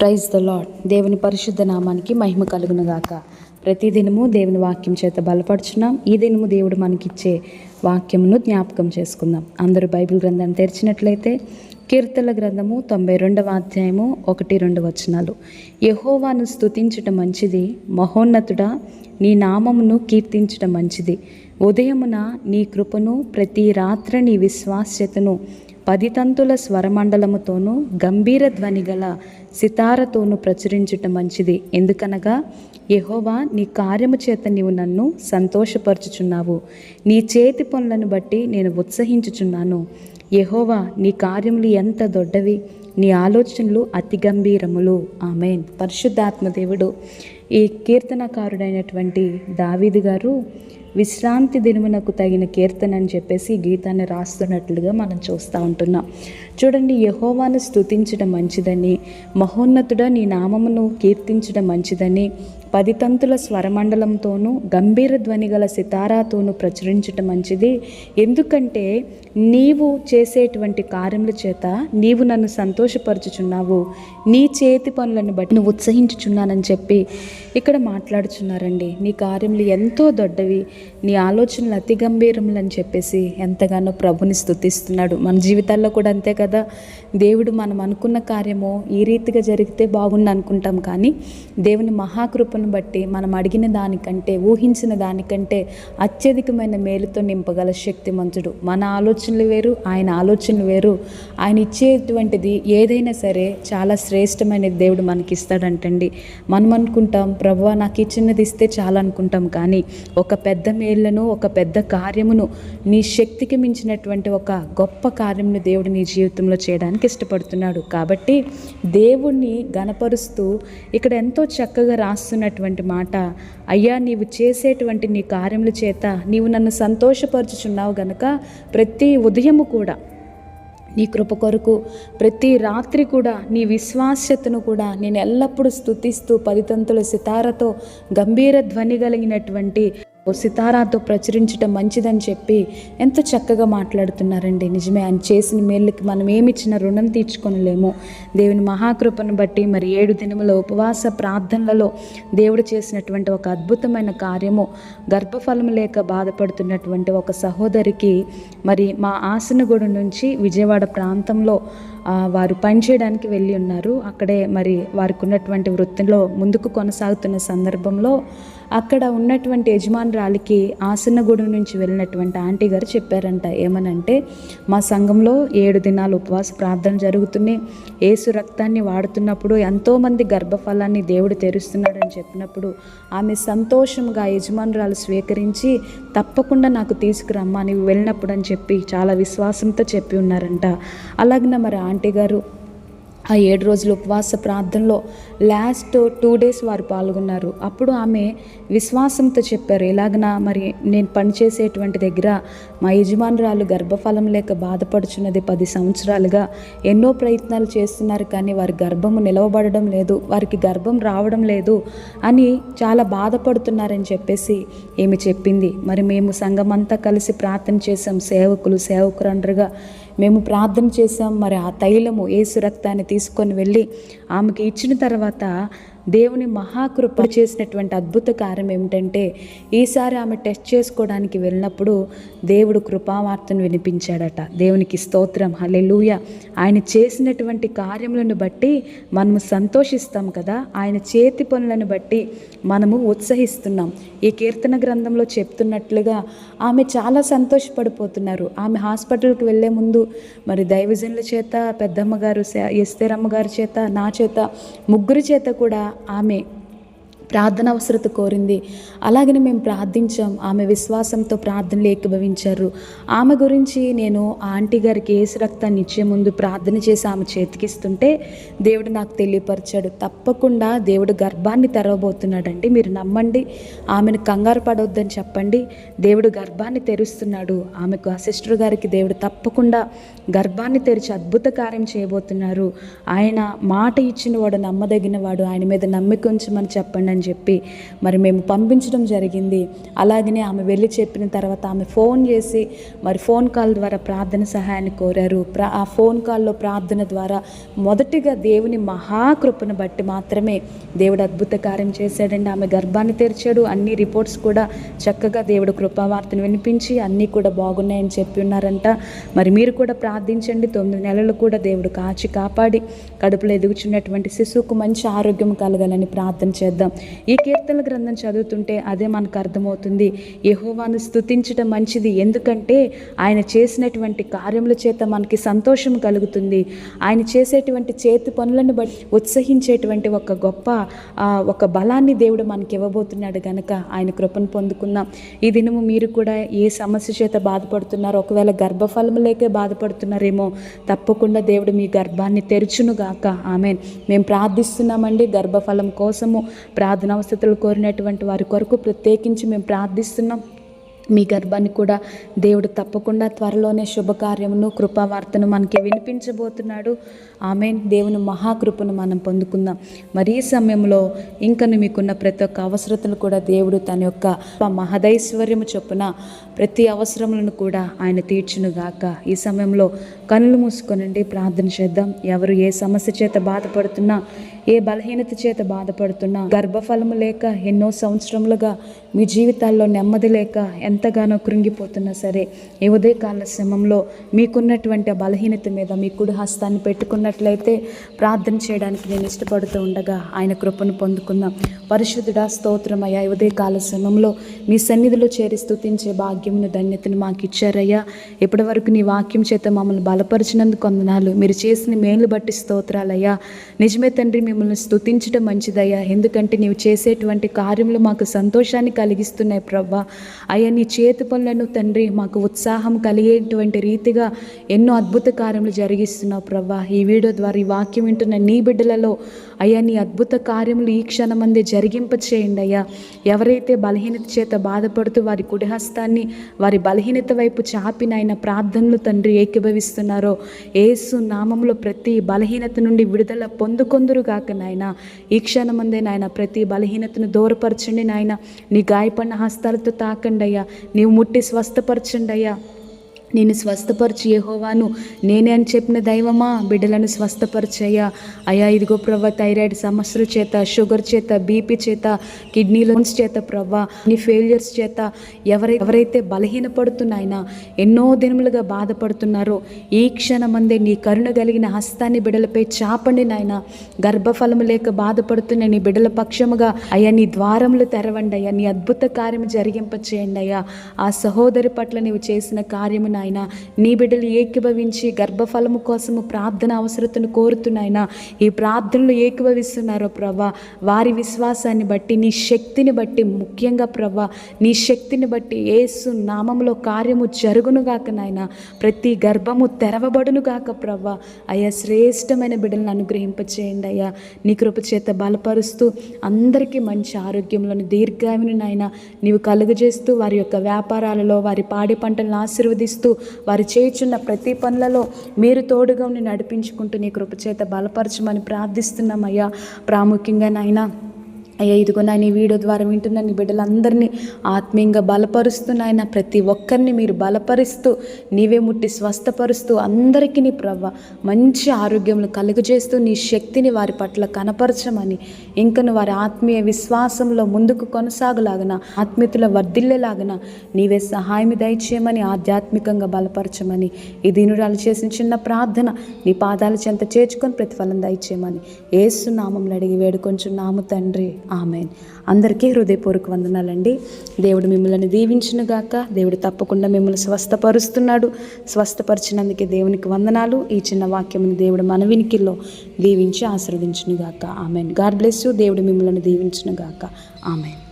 Praise the lord దేవుని పరిశుద్ధ నామానికి మహిమ కలుగును గాక ప్రతిదినము దేవుని వాక్యం చేత బలపరుచున్నాం. ఈ దినము దేవుడు మనకిచ్చే వాక్యమును జ్ఞాపకం చేసుకుందాం. అందరూ బైబిల్ గ్రంథాన్ని తెరిచినట్లయితే కీర్తన గ్రంథము తొంభై రెండవ అధ్యాయము ఒకటి రెండు వచనాలు. యహోవాను స్థుతించటం మంచిది మహోన్నతుడా నీ నామమును కీర్తించటం మంచిది. ఉదయమున నీ కృపను ప్రతి రాత్రి నీ విశ్వాస్యతను పదితంతుల స్వరమండలముతోనూ గంభీర ధ్వని గల సితారతోనూ ప్రచురించటం మంచిది. ఎందుకనగా యహోవా నీ కార్యము చేత నీవు నన్ను సంతోషపరచుచున్నావు. నీ చేతి పనులను బట్టి నేను ఉత్సహించుచున్నాను. యహోవా నీ కార్యములు ఎంత దొడ్డవి. నీ ఆలోచనలు అతి గంభీరములు. ఆమెన్. పరిశుద్ధాత్మ దేవుడు ఈ కీర్తనకారుడైనటువంటి దావీదు గారు విశ్రాంతి దినమునకు తగిన కీర్తన అని చెప్పేసి గీతాన్ని రాస్తున్నట్లుగా మనం చూస్తూ ఉంటున్నాం. చూడండి యహోవాను స్తుతించడం మంచిదని మహోన్నతుడ నీ నామమును కీర్తించడం మంచిదని పది తంతుల స్వరమండలంతోనూ గంభీర ధ్వని గల సితారాతోనూ ప్రచురించటం మంచిది. ఎందుకంటే నీవు చేసేటువంటి కార్యముల చేత నీవు నన్ను సంతోషపరచుచున్నావు. నీ చేతి పనులను బట్టి నువ్వు ఉత్సహించుచున్నానని చెప్పి ఇక్కడ మాట్లాడుచున్నారండి. నీ కార్యములు ఎంతో దొడ్డవి. నీ ఆలోచనలు అతి గంభీరములని అని చెప్పేసి ఎంతగానో ప్రభుని స్తుతిస్తున్నాడు. మన జీవితాల్లో కూడా అంతే కదా. దేవుడు మనం అనుకున్న కార్యము ఈ రీతిగా జరిగితే బాగుండు అనుకుంటాం కానీ దేవుని మహాకృపను బట్టి మనం అడిగిన దానికంటే ఊహించిన దానికంటే అత్యధికమైన మేలుతో నింపగల శక్తిమంతుడు. మన ఆలోచనలు వేరు ఆయన ఆలోచనలు వేరు. ఆయన ఇచ్చేటువంటిది ఏదైనా సరే చాలా శ్రేష్టమైన దేవుడు మనకి ఇస్తాడంటండి మనం అనుకుంటాం ప్రభు నాకు ఇచ్చినది ఇస్తే చాలా అనుకుంటాం కానీ ఒక పెద్ద మేళ్ళను ఒక పెద్ద కార్యమును నీ శక్తికి మించినటువంటి ఒక గొప్ప కార్యమును దేవుడు నీ జీవితంలో చేయడానికి ఇష్టపడుతున్నాడు. కాబట్టి దేవుణ్ణి గనపరుస్తూ ఇక్కడ ఎంతో చక్కగా చేసినటువంటి మాట అయ్యా నీవు చేసేటువంటి నీ కార్యముల చేత నీవు నన్ను సంతోషపరచుచున్నావు గనక ప్రతి ఉదయము కూడా నీ కృప కొరకు ప్రతి రాత్రి కూడా నీ విశ్వాస్యతను కూడా నేను ఎల్లప్పుడూ స్తుతిస్తూ పదితంతుల సితారతో గంభీర ధ్వని కలిగినటువంటి సితారాతో ప్రచురించడం మంచిదని చెప్పి ఎంత చక్కగా మాట్లాడుతున్నారండి. నిజమే ఆయన చేసిన మేళ్ళకి మనం ఏమిచ్చిన రుణం తీర్చుకొనలేము. దేవుని మహాకృపను బట్టి మరి ఏడు దినముల ఉపవాస ప్రార్థనలలో దేవుడు చేసినటువంటి ఒక అద్భుతమైన కార్యము గర్భఫలం లేక బాధపడుతున్నటువంటి ఒక సహోదరికి మరి మా ఆసనగూడ నుంచి విజయవాడ ప్రాంతంలో వారు పనిచేయడానికి వెళ్ళి ఉన్నారు. అక్కడే మరి వారికి ఉన్నటువంటి వృత్తిలో ముందుకు కొనసాగుతున్న సందర్భంలో అక్కడ ఉన్నటువంటి యజమానురాలికి ఆసనగూడెం నుంచి వెళ్ళినటువంటి ఆంటీ గారు చెప్పారంట ఏమనంటే మా సంఘంలో ఏడు దినాలు ఉపవాస ప్రార్థన జరుగుతున్నాయి ఏసు రక్తాన్ని వాడుతున్నప్పుడు ఎంతోమంది గర్భఫలాన్ని దేవుడు తెరుస్తున్నాడని చెప్పినప్పుడు ఆమె సంతోషంగా యజమానురాలు స్వీకరించి తప్పకుండా నాకు తీసుకురమ్మా నీవు వెళ్ళినప్పుడు అని చెప్పి చాలా విశ్వాసంతో చెప్పి ఉన్నారంట. అలాగనే మరి ఆంటీ గారు ఆ ఏడు రోజుల ఉపవాస ప్రార్థనలో లాస్ట్ టూ డేస్ వారు పాల్గొన్నారు. అప్పుడు ఆమె విశ్వాసంతో చెప్పారు ఎలాగనా మరి నేను పనిచేసేటువంటి దగ్గర మా యజమానురాలు గర్భఫలం లేక బాధపడుచున్నది పది సంవత్సరాలుగా ఎన్నో ప్రయత్నాలు చేస్తున్నారు కానీ వారి గర్భము నిలవబడడం లేదు వారికి గర్భం రావడం లేదు అని చాలా బాధపడుతున్నారని చెప్పేసి ఏమి చెప్పింది. మరి మేము సంఘమంతా కలిసి ప్రార్థన చేసాం సేవకులు సేవకురండ్రుగా మేము ప్రార్థన చేసాం మరి ఆ తైలము ఏసు రక్తాన్ని తీసుకొని వెళ్ళి ఆమెకి ఇచ్చిన తర్వాత దేవుని మహాకృప చేసినటువంటి అద్భుత కార్యం ఏమిటంటే ఈసారి ఆమె టెస్ట్ చేసుకోవడానికి వెళ్ళినప్పుడు దేవుడు కృపావార్తను వినిపించాడట. దేవునికి స్తోత్రం. హలెలూయ ఆయన చేసినటువంటి కార్యములను బట్టి మనము సంతోషిస్తాం కదా. ఆయన చేతి పనులను బట్టి మనము ఉత్సహిస్తున్నాం. ఈ కీర్తన గ్రంథంలో చెప్తున్నట్లుగా ఆమె చాలా సంతోషపడిపోతున్నారు. ఆమె హాస్పిటల్కి వెళ్ళే ముందు మరి దైవజనుల చేత పెద్దమ్మ గారు ఎస్తేరమ్మ గారి చేత నా చేత ముగ్గురి చేత కూడా ఆమె ప్రార్థన అవసరత కోరింది. అలాగనే మేము ప్రార్థించాం. ఆమె విశ్వాసంతో ప్రార్థనలు ఏకీభవించారు. ఆమె గురించి నేను ఆంటీ గారికి ఏసు రక్తాన్ని ఇచ్చే ముందు ప్రార్థన చేసి ఆమె చేతికిస్తుంటే దేవుడు నాకు తెలియపరిచాడు. తప్పకుండా దేవుడు గర్భాన్ని తెరవబోతున్నాడండి. మీరు నమ్మండి. ఆమెను కంగారు పడవద్దని చెప్పండి. దేవుడు గర్భాన్ని తెరుస్తున్నాడు. ఆమెకు ఆ సిస్టర్ గారికి దేవుడు తప్పకుండా గర్భాన్ని తెరిచి అద్భుత కార్యం చేయబోతున్నారు. ఆయన మాట ఇచ్చిన వాడు నమ్మదగిన వాడు ఆయన మీద నమ్మిక ఉంచమని చెప్పండి అని చెప్పి మరి మేము పంపించడం జరిగింది. అలాగనే ఆమె వెళ్ళి చెప్పిన తర్వాత ఆమె ఫోన్ చేసి మరి ఫోన్ కాల్ ద్వారా ప్రార్థన సహాయాన్ని కోరారు. ప్రా ఆ ఫోన్ కాల్లో ప్రార్థన ద్వారా మొదటిగా దేవుని మహాకృపను బట్టి మాత్రమే దేవుడు అద్భుత కార్యం చేశాడండి. ఆమె గర్భాన్ని తెరిచాడు. అన్ని రిపోర్ట్స్ కూడా చక్కగా దేవుడు కృపావార్తను వినిపించి అన్నీ కూడా బాగున్నాయని చెప్పి ఉన్నారంట. మరి మీరు కూడా ప్రార్థించండి. తొమ్మిది నెలలు కూడా దేవుడు కాచి కాపాడి కడుపులో ఎదుగుచున్నటువంటి శిశువుకు మంచి ఆరోగ్యం కలగాలని ప్రార్థన చేద్దాం. ఈ కీర్తనల గ్రంథం చదువుతుంటే అదే మనకు అర్థమవుతుంది. యహోవాను స్తుతించడం మంచిది. ఎందుకంటే ఆయన చేసినటువంటి కార్యముల చేత మనకి సంతోషం కలుగుతుంది. ఆయన చేసేటువంటి చేతి పనులను బట్టి ఉత్సహించేటువంటి ఒక గొప్ప ఒక బలాన్ని దేవుడు మనకి ఇవ్వబోతున్నాడు కనుక ఆయన కృపను పొందుకుందాం. ఈ దినము మీరు కూడా ఏ సమస్య చేత బాధపడుతున్నారో ఒకవేళ గర్భఫలం లేకే బాధపడుతున్నారేమో తప్పకుండా దేవుడు మీ గర్భాన్ని తెరుచునుగాక. ఆమెన్. మేము ప్రార్థిస్తున్నామండి గర్భఫలం కోసము. ప్రార్థ అవసరతలు కోరినటువంటి వారి కొరకు ప్రత్యేకించి మేము ప్రార్థిస్తున్నాం. మీ గర్భాన్ని కూడా దేవుడు తప్పకుండా త్వరలోనే శుభకార్యమును కృపావార్తను మనకి వినిపించబోతున్నాడు. ఆమె దేవుని మహాకృపను మనం పొందుకుందాం. మరి ఈ సమయంలో ఇంకను మీకున్న ప్రతి ఒక్క అవసరతను కూడా దేవుడు తన యొక్క మహదైశ్వర్యము చొప్పున ప్రతి అవసరములను కూడా ఆయన తీర్చునుగాక. ఈ సమయంలో కనులు మూసుకొనండి ప్రార్థన చేద్దాం. ఎవరు ఏ సమస్య చేత బాధపడుతున్నా ఏ బలహీనత చేత బాధపడుతున్నా గర్భఫలము లేక ఎన్నో సంవత్సరములుగా మీ జీవితాల్లో నెమ్మది లేక ఎంతగానో కృంగిపోతున్నా సరే ఈ ఉదయకాల సమయంలో మీకున్నటువంటి బలహీనత మీద మీ కుడి హస్తాన్ని పెట్టుకున్నట్లయితే ప్రార్థన చేయడానికి నేను ఇష్టపడుతూ ఉండగా ఆయన కృపను పొందుకుందాం. పరిశుద్ధుడా స్తోత్రమయ్యా ఉదయకాల సమయంలో మీ సన్నిధిలో చేరి స్థుతించే భాగ్యమును ధన్యతను మాకు ఇచ్చారయ్యా. ఇప్పటి వరకు నీ వాక్యం చేత మమ్మల్ని బలపరిచినందుకు అందనాలు మీరు చేసిన మేలు బట్టి స్తోత్రాలయ్యా. నిజమే తండ్రి మిమ్మల్ని స్థుతించడం మంచిదయ్యా. ఎందుకంటే నీవు చేసేటువంటి కార్యములు మాకు సంతోషాన్ని కలిగిస్తున్నాయి ప్రవ్వా. అయ్యా నీ చేతి పనులను తండ్రి మాకు ఉత్సాహం కలిగేటువంటి రీతిగా ఎన్నో అద్భుత కార్యములు జరిగిస్తున్నావు ప్రవ్వా. ఈ వీడియో ద్వారా ఈ వాక్యం వింటున్న నీ బిడ్డలలో అయ్యా నీ అద్భుత కార్యములు ఈ క్షణమందే జరిగింప చేయండి అయ్యా. ఎవరైతే బలహీనత చేత బాధపడుతూ వారి కుడిహస్తాన్ని వారి బలహీనత వైపు చాపిన ఆయన ప్రార్థనలు తండ్రి ఏకీభవిస్తున్నారో ఏసు నామంలో ప్రతి బలహీనత నుండి విడుదల పొందుకొందురుగా గాక నాయన. ఈ క్షణమందే నాయన ప్రతి బలహీనతను దూరపరచండి నాయన. నీ గాయపడిన హస్తాలతో తాకండి అయ్యా. నీవు ముట్టి స్వస్థపరచండి అయ్యా. నేను స్వస్థపరచు యెహోవాను. నేనే అని చెప్పిన దైవమా? బిడ్డలను స్వస్థపరిచయ్యా. అయ్యా ఇదిగో ప్రవ్వ థైరాయిడ్ సమస్యల చేత షుగర్ చేత బీపీ చేత కిడ్నీ లోన్స్ చేత ప్రవ్వ నీ ఫెయిలియర్స్ చేత ఎవరై ఎవరైతే బలహీనపడుతున్నాయినా ఎన్నో దినములుగా బాధపడుతున్నారో ఈ క్షణమందే నీ కరుణ కలిగిన హస్తాన్ని బిడ్డలపై చాపండి నాయన. గర్భఫలము లేక బాధపడుతున్న నీ బిడ్డల పక్షముగా అయ్యా నీ ద్వారములు తెరవండి అయ్యా. నీ అద్భుత కార్యము జరిగింపచేయండి అయ్యా. ఆ సహోదరి పట్ల నీవు చేసిన కార్యము నాయన. నీ బిడ్డలు ఏకీభవించి గర్భఫలము కోసము ప్రార్థన అవసరతను కోరుతున్నాయినా ఈ ప్రార్థనలు ఏకీభవిస్తున్నారో ప్రభా. వారి విశ్వాసాన్ని బట్టి నీ శక్తిని బట్టి ముఖ్యంగా ప్రభా. నీ శక్తిని బట్టి ఏసు నామంలో కార్యము జరుగునుగాక నాయన. ప్రతి గర్భము తెరవబడునుగాక ప్రభా. అయ్యా శ్రేష్టమైన బిడ్డలను అనుగ్రహింపచేయండి అయ్యా. నీ కృపచేత బలపరుస్తూ అందరికీ మంచి ఆరోగ్యంలోని దీర్ఘాయుని నాయన. నీవు కలుగజేస్తూ వారి యొక్క వ్యాపారాలలో వారి పాడి పంటలను ఆశీర్వదిస్తూ వారు చేయుచున్న ప్రతి పనులలో మీరు తోడుగా ఉండి నడిపించుకుంటూ నీ కృపచేత బలపరచమని ప్రార్థిస్తున్నామయ్యా. ప్రాముఖ్యంగా నాయన అయ్యా ఇదిగో నాయన ఈ వీడియో ద్వారా వింటున్న నీ బిడ్డలందరినీ ఆత్మీయంగా బలపరుస్తూ నాయన ప్రతి ఒక్కరిని మీరు బలపరుస్తూ నీవే ముట్టి స్వస్థపరుస్తూ అందరికీ నీ ప్రవ్వ మంచి ఆరోగ్యములు కలుగజేస్తూ నీ శక్తిని వారి పట్ల కనపరచమని ఇంకను వారి ఆత్మీయ విశ్వాసంలో ముందుకు కొనసాగలాగన ఆత్మీయతలో వర్ధిల్లేలాగన నీవే సహాయం దయచేయమని ఆధ్యాత్మికంగా బలపరచమని ఈ దీనురాలు చేసిన చిన్న ప్రార్థన నీ పాదాల చెంత చేర్చుకొని ప్రతిఫలం దయచేయమని ఏసునామంలో అడిగి వేడుకొంచున్నాము తండ్రి. ఆమెన్. అందరికీ హృదయపూర్వక వందనాలండి. దేవుడు మిమ్మల్ని దీవించునుగాక దేవుడు తప్పకుండా మిమ్మల్ని స్వస్థపరుస్తున్నాడు. స్వస్థపరిచినందుకే దేవునికి వందనాలు. ఈ చిన్న వాక్యం దేవుడు మన వినికిల్లో దీవించి ఆశీర్వదించునుగాక ఆమెన్. God bless you. దేవుడు మిమ్మల్ని దీవించునుగాక ఆమెన్.